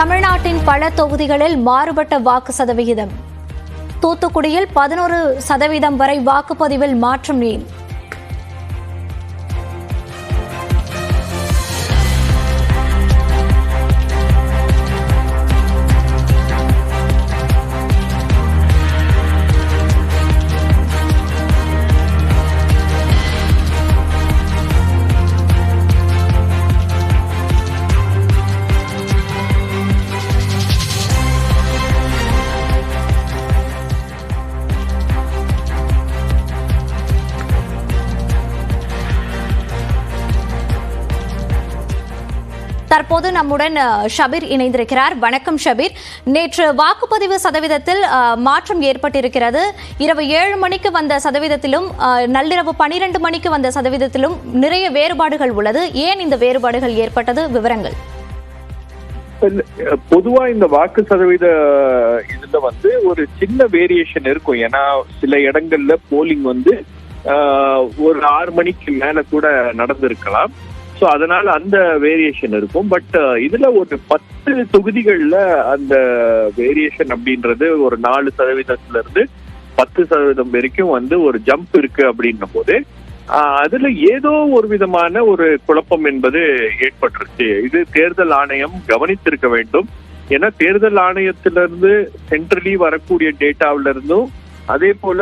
தமிழ்நாட்டின் பல தொகுதிகளில் மாறுபட்ட வாக்கு சதவிகிதம். தூத்துக்குடியில் பதினோரு சதவீதம் வரை வாக்குப்பதிவில் மாற்றம் ஏன்? தற்போது நம்முடன் ஷபீர் இணைந்திருக்கிறார். வணக்கம் ஷபீர். நேற்று வாக்குப்பதிவு சதவீதத்தில் மாற்றம் ஏற்பட்டிருக்கிறது. இரவு ஏழு மணிக்கு வந்த சதவீதத்திலும் நள்ளிரவு பனிரெண்டு மணிக்கு வந்த சதவீதத்திலும் நிறைய வேறுபாடுகள் உள்ளது. ஏன் இந்த வேறுபாடுகள் ஏற்பட்டது? விவரங்கள். பொதுவா இந்த வாக்கு சதவீத இதுல வந்து ஒரு சின்ன வேரியேஷன் இருக்கும். ஏன்னா சில இடங்கள்ல போலிங் வந்து ஒரு ஆறு மணிக்கு மேல கூட நடந்திருக்கலாம். ஸோ அதனால அந்த வேரியேஷன் இருக்கும். பட் uh, இதுல ஒரு பத்து தொகுதிகளில் அந்த வேரியேஷன் அப்படின்றது ஒரு நாலு சதவீதத்துல இருந்து பத்து சதவீதம் வரைக்கும் வந்து ஒரு ஜம்ப் இருக்கு அப்படின்னும் போது அதுல ஏதோ ஒரு விதமான ஒரு குழப்பம் என்பது ஏற்பட்டுருச்சு. இது தேர்தல் ஆணையம் கவனித்திருக்க வேண்டும். ஏன்னா தேர்தல் ஆணையத்திலிருந்து சென்ட்ரலி வரக்கூடிய டேட்டாவில இருந்தும் அதே போல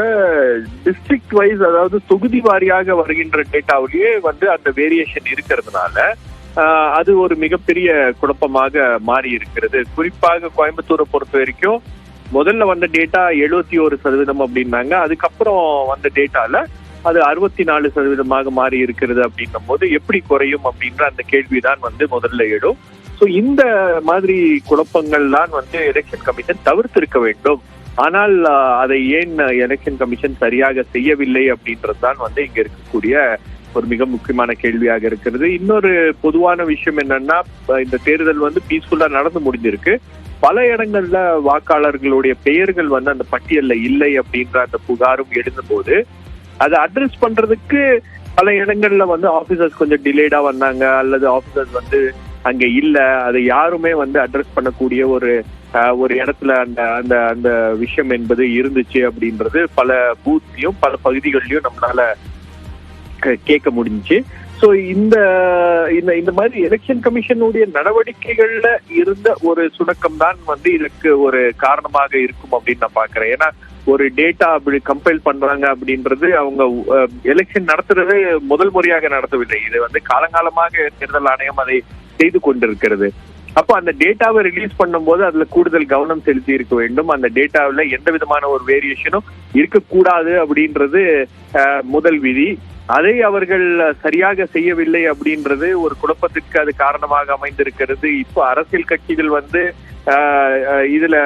டிஸ்ட்ரிக்ட் வைஸ் அதாவது தொகுதி வாரியாக வருகின்ற டேட்டாவிலேயே வந்து அந்த வேரியேஷன் இருக்கிறதுனால அது ஒரு மிகப்பெரிய குழப்பமாக மாறி இருக்கிறது குறிப்பாக கோயம்புத்தூரை பொறுத்த வரைக்கும் முதல்ல வந்த டேட்டா எழுபத்தி ஒரு சதவீதம் அப்படின்னாங்க. அதுக்கப்புறம் வந்த டேட்டால அது அறுபத்தி நாலு சதவீதமாக மாறி இருக்கிறது அப்படின்னும் போது எப்படி குறையும் அப்படின்ற அந்த கேள்விதான் வந்து முதல்ல எழும். ஸோ இந்த மாதிரி குழப்பங்கள் தான் வந்து எலெக்ஷன் கமிஷன் தவிர்த்திருக்க வேண்டும். ஆனால் அதை ஏன் எலெக்ஷன் கமிஷன் சரியாக செய்யவில்லை அப்படின்றது தான் வந்து இங்க இருக்கக்கூடிய ஒரு மிக முக்கியமான கேள்வியாக இருக்கிறது. இன்னொரு பொதுவான விஷயம் என்னன்னா இந்த தேர்தல் வந்து பீஸ்ஃபுல்லா நடந்து முடிஞ்சிருக்கு. பல இடங்கள்ல வாக்காளர்களுடைய பெயர்கள் வந்து அந்த பட்டியல்ல இல்லை அப்படின்ற அந்த புகாரும் எழுந்தபோது அதை அட்ரஸ் பண்றதுக்கு பல இடங்கள்ல வந்து ஆபீசர்ஸ் கொஞ்சம் டிலேடா வந்தாங்க அல்லது ஆபீசர்ஸ் வந்து அங்க இல்ல. அதை யாருமே வந்து அட்ரஸ் பண்ணக்கூடிய ஒரு ஒரு இடத்துல அந்த அந்த அந்த விஷயம் என்பது இருந்துச்சு அப்படின்றது பல பூத்லயும் பல பகுதிகளிலையும் நம்மளால கே- கேட்க முடிஞ்சுச்சு. சோ இந்த இந்த இந்த மாதிரி எலெக்ஷன் கமிஷனுடைய நடவடிக்கைகள்ல இருந்த ஒரு சுணக்கம் தான் வந்து இதுக்கு ஒரு காரணமாக இருக்கும் அப்படின்னு நான் பாக்குறேன் ஏன்னா ஒரு டேட்டா அப்படி கம்பைல் பண்றாங்க அப்படின்றது அவங்க எலெக்ஷன் நடத்துறது முதல் முறையாக நடத்தவில்லை. இது வந்து காலங்காலமாக தேர்தல் ஆணையம் அதை செய்து கொண்டிருக்கிறது. அப்போ அந்த டேட்டாவை ரிலீஸ் பண்ணும்போது அதுல கூடுதல் கவனம் செலுத்தி இருக்க வேண்டும். அந்த டேட்டாவில் எந்த விதமான ஒரு வேரியேஷனும் இருக்கக்கூடாது அப்படின்றது முதல் விதி. அதை அவர்கள் சரியாக செய்யவில்லை அப்படின்றது ஒரு குழப்பத்திற்கு அது காரணமாக அமைந்திருக்கிறது. இப்போ அரசியல் கட்சிகள் வந்து ஆஹ், இதுல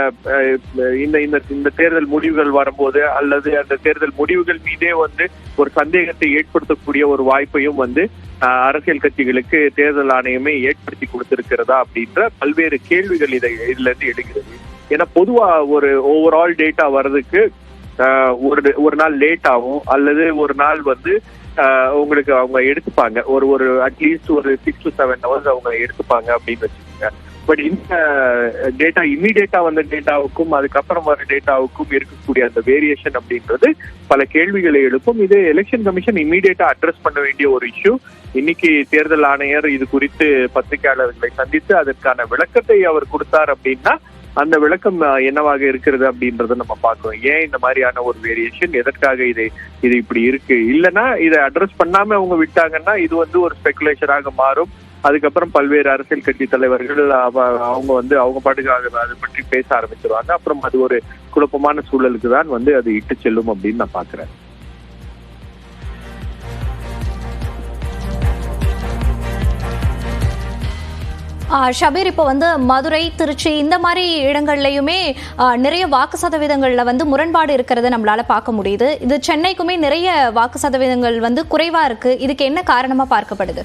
இந்த இந்த இந்த தேர்தல் முடிவுகள் வரும்போது அல்லது அந்த தேர்தல் முடிவுகள் மீதே வந்து ஒரு சந்தேகத்தை ஏற்படுத்தக்கூடிய ஒரு வாய்ப்பையும் வந்து அரசியல் கட்சிகளுக்கு தேர்தல் ஆணையமே ஏற்படுத்தி கொடுத்திருக்கிறதா அப்படின்ற பல்வேறு கேள்விகள் இதை இதுல இருந்து எழுகிறது. ஏன்னா பொதுவா ஒரு ஓவரால் டேட்டா வர்றதுக்கு ஒரு ஒரு நாள் லேட் ஆகும் அல்லது ஒரு நாள் வந்து உங்களுக்கு அவங்க எடுத்துப்பாங்க. ஒரு ஒரு அட்லீஸ்ட் ஒரு சிக்ஸ் டு செவன் ஹவர்ஸ் அவங்க எடுத்துப்பாங்க அப்படின்னு வச்சுக்கோங்க. பட் இந்த uh, டேட்டா இம்மிடியேட்டா வந்த டேட்டாவுக்கும் அதுக்கப்புறம் வர டேட்டாவுக்கும் இருக்கக்கூடிய அந்த வேரியேஷன் அப்படின்றது பல கேள்விகளை எழுப்பும். இது எலெக்ஷன் கமிஷன் இம்மிடியேட்டா அட்ரஸ் பண்ண வேண்டிய ஒரு இஷ்யூ இன்னைக்கு தேர்தல் ஆணையர் இது குறித்து பத்திரிகையாளர்களை சந்தித்து அதற்கான விளக்கத்தை அவர் கொடுத்தார் அப்படின்னா அந்த விளக்கம் என்னவாக இருக்கிறது அப்படின்றத நம்ம பார்க்கணும். ஏன் இந்த மாதிரியான ஒரு வேரியேஷன் எதற்காக இது இது இப்படி இருக்கு? இல்லைன்னா இதை அட்ரஸ் பண்ணாம அவங்க விட்டாங்கன்னா இது வந்து ஒரு ஸ்பெகுலேஷனாக மாறும். அதுக்கப்புறம் பல்வேறு அரசியல் கட்சி தலைவர்கள் அவங்க வந்து அவங்க பாட்டுக்கு அதை பற்றி பேச ஆரம்பிச்சிருவாங்க. அப்புறம் அது ஒரு குழப்பமான சூழலுக்கு தான் வந்து அது இட்டு செல்லும் அப்படின்னு நான் பாக்குறேன் ஷபீர் இப்போ வந்து மதுரை திருச்சி இந்த மாதிரி இடங்கள்லையுமே நிறைய வாக்கு சதவீதங்கள்ல வந்து முரண்பாடு இருக்கிறத நம்மளால பார்க்க முடியுது. இது சென்னைக்குமே நிறைய வாக்கு சதவீதங்கள் வந்து குறைவா இருக்கு. இதுக்கு என்ன காரணமா பார்க்கப்படுது?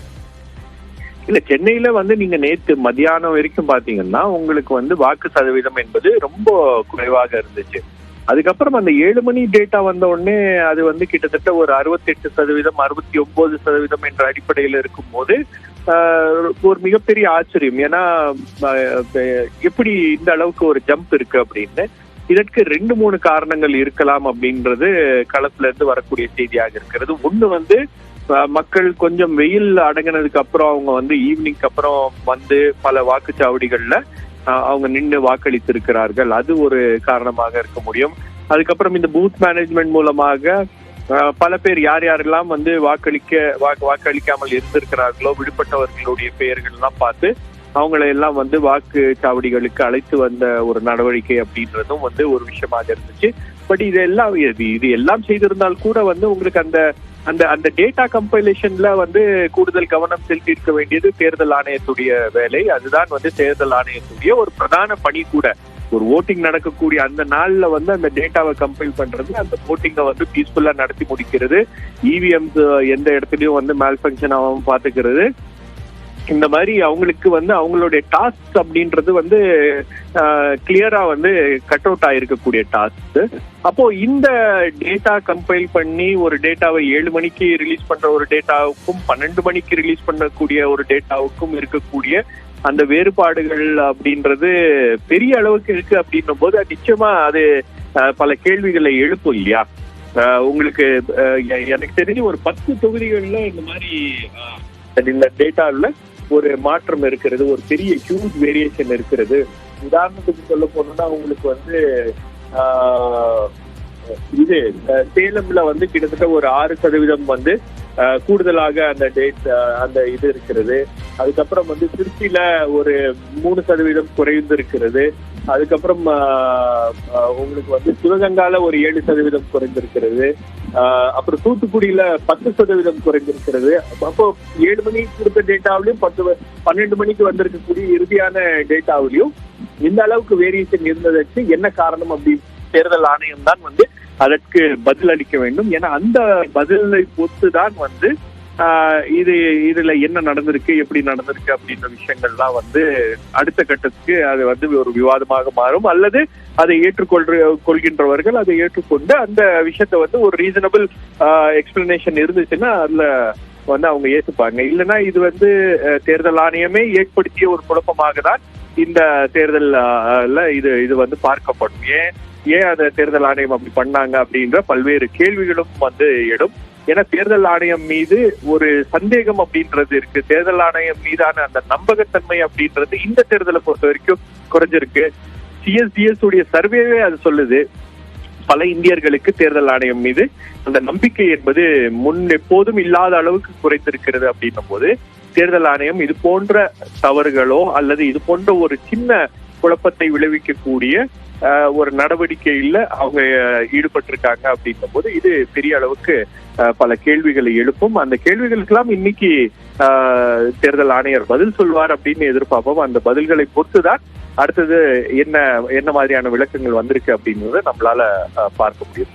இல்ல சென்னையில வந்து நீங்க நேத்து மதியானம் வரைக்கும் பாத்தீங்கன்னா உங்களுக்கு வந்து வாக்கு சதவீதம் என்பது ரொம்ப குறைவாக இருந்துச்சு. அதுக்கப்புறம் அந்த ஏழு மணி டேட்டா வந்த உடனே அது வந்து கிட்டத்தட்ட ஒரு அறுபத்தெட்டு சதவீதம் அறுபத்தி ஒன்பது சதவீதம் என்ற அடிப்படையில் இருக்கும் போது ஒரு மிகப்பெரிய ஆச்சரியம். ஏன்னா எப்படி இந்த அளவுக்கு ஒரு ஜம்ப் இருக்கு அப்படின்னு. இதற்கு ரெண்டு மூணு காரணங்கள் இருக்கலாம் அப்படின்றது களத்துல இருந்து வரக்கூடிய செய்தியாக இருக்கிறது. ஒண்ணு வந்து மக்கள் கொஞ்சம் வெயில் அடங்கினதுக்கு அப்புறம் அவங்க வந்து ஈவினிங்க்கு அப்புறம் வந்து பல வாக்குச்சாவடிகள்ல அஹ், அவங்க நின்று வாக்களித்திருக்கிறார்கள். அது ஒரு காரணமாக இருக்க முடியும். அதுக்கப்புறம் இந்த பூத் மேனேஜ்மெண்ட் மூலமாக பல பேர் யார் யாரெல்லாம் வந்து வாக்களிக்க வாக்கு வாக்களிக்காமல் இருந்திருக்கிறார்களோ விடுபட்டவர்களுடைய பெயர்கள் எல்லாம் பார்த்து அவங்களை எல்லாம் வந்து வாக்குச்சாவடிகளுக்கு அழைத்து வந்த ஒரு நடவடிக்கை அப்படின்றதும் வந்து ஒரு விஷயமாக இருந்துச்சு. பட் இது எல்லாம் இது இது எல்லாம் செய்திருந்தால் கூட வந்து உங்களுக்கு அந்த அந்த அந்த டேட்டா கம்பைலேஷன்ல வந்து கூடுதல் கவனம் செலுத்தி இருக்க வேண்டியது தேர்தல் ஆணையத்துடைய வேலை. அதுதான் வந்து தேர்தல் ஆணையத்துடைய ஒரு பிரதான பணி கூட. ஒரு ஓட்டிங் நடக்கக்கூடிய அந்த நாள்ல வந்து அந்த டேட்டாவை கம்பைல் பண்றது அந்த ஓட்டிங்கை வந்து பீஸ்ஃபுல்லா நடத்தி முடிக்கிறது. இவிஎம்ஸ் எந்த இடத்துலயும் வந்து மேல் ஃபங்க்ஷன் ஆகாம பாத்துக்கிறது இந்த மாதிரி அவங்களுக்கு வந்து அவங்களுடைய டாஸ்க் அப்படின்றது வந்து கிளியரா வந்து கட் அவுட் ஆயிருக்கக்கூடிய டாஸ்க் அப்போ இந்த டேட்டா கம்பைல் பண்ணி ஒரு டேட்டாவை ஏழு மணிக்கு ரிலீஸ் பண்ற ஒரு டேட்டாவுக்கும் பன்னெண்டு மணிக்கு ரிலீஸ் பண்ணக்கூடிய ஒரு டேட்டாவுக்கும் இருக்கக்கூடிய அந்த வேறுபாடுகள் அப்படின்றது பெரிய அளவுக்கு இருக்கு அப்படின்னும் போது அது நிச்சயமா அது பல கேள்விகளை எழுப்பும் இல்லையா? உங்களுக்கு எனக்கு தெரிஞ்சு ஒரு பத்து தொகுதிகள்ல இந்த மாதிரி இந்த டேட்டாவில் ஒரு மாற்றம் இருக்கிறது ஒரு பெரிய ஹியூஜ் வேரியேஷன் இருக்கிறது. உதாரணத்துக்கு சொல்ல போனோம்னா உங்களுக்கு வந்து இது சேலம்ல வந்து கிட்டத்தட்ட ஒரு ஆறு சதவீதம் வந்து கூடுதலாக அந்த டேட் அந்த இது இருக்கிறது. அதுக்கப்புறம் வந்து திருச்சியில ஒரு மூணு சதவீதம் குறைந்து இருக்கிறது. அதுக்கப்புறம் உங்களுக்கு வந்து சிவகங்கால ஒரு ஏழு சதவீதம் குறைந்திருக்கிறது. அப்புறம் தூத்துக்குடியில பத்து சதவீதம் குறைந்திருக்கிறது. அப்போ ஏழு மணிக்கு கொடுத்த டேட்டாவிலையும் பத்து பன்னெண்டு மணிக்கு வந்திருக்கக்கூடிய இறுதியான டேட்டாவிலையும் இந்த அளவுக்கு வேரியேஷன் இருந்ததற்கு என்ன காரணம் அப்படி தேர்தல் ஆணையம் தான் வந்து அதற்கு பதில் அளிக்க வேண்டும். ஏன்னா அந்த பதிலை பொறுத்து தான் வந்து இது இதுல என்ன நடந்திருக்கு எப்படி நடந்திருக்கு அப்படின்ற விஷயங்கள்லாம் வந்து அடுத்த கட்டத்துக்கு அது வந்து ஒரு விவாதமாக மாறும். அல்லது அதை ஏற்றுக்கொள்ற கொள்கின்றவர்கள் அதை ஏற்றுக்கொண்டு அந்த விஷயத்தை வந்து ஒரு ரீசனபிள் எக்ஸ்பிளனேஷன் இருந்துச்சுன்னா அதுல வந்து அவங்க ஏத்துப்பாங்க. இல்லைன்னா இது வந்து தேர்தல் ஆணையமே ஏற்படுத்திய ஒரு குழப்பமாக தான் இந்த தேர்தல் இது இது வந்து பார்க்கப்படும். ஏன் ஏன் அந்த தேர்தல் ஆணையம் அப்படி பண்ணாங்க அப்படின்ற பல்வேறு கேள்விகளும் வந்து எடும் ஏன்னா தேர்தல் ஆணையம் மீது ஒரு சந்தேகம் அப்படின்றது இருக்கு. தேர்தல் ஆணையம் மீதான அந்த நம்பகத்தன்மை அப்படின்றது இந்த தேர்தலை பொறுத்த வரைக்கும் குறைஞ்சிருக்கு. சிஎஸ்டிஎஸ் உடைய சர்வேவே அது சொல்லுது. பல இந்தியர்களுக்கு தேர்தல் ஆணையம் மீது அந்த நம்பிக்கை என்பது முன் எப்போதும் இல்லாத அளவுக்கு குறைந்திருக்கிறது அப்படின்னும் போது தேர்தல் ஆணையம் இது போன்ற தவறுகளோ அல்லது இது போன்ற ஒரு சின்ன குழப்பத்தை விளைவிக்கக்கூடிய ஒரு நடவடிக்கையில அவங்க ஈடுபட்டிருக்காங்க அப்படின்னும் போது இது பெரிய அளவுக்கு பல கேள்விகளை எழுப்பும். அந்த கேள்விகளுக்கெல்லாம் இன்னைக்கு ஆஹ், தேர்தல் ஆணையர் பதில் சொல்வார் அப்படின்னு எதிர்பார்ப்போம். அந்த பதில்களை பொறுத்துதான் அடுத்தது என்ன என்ன மாதிரியான விளக்கங்கள் வந்திருக்கு அப்படின்றத நம்மளால பார்க்க முடியும்.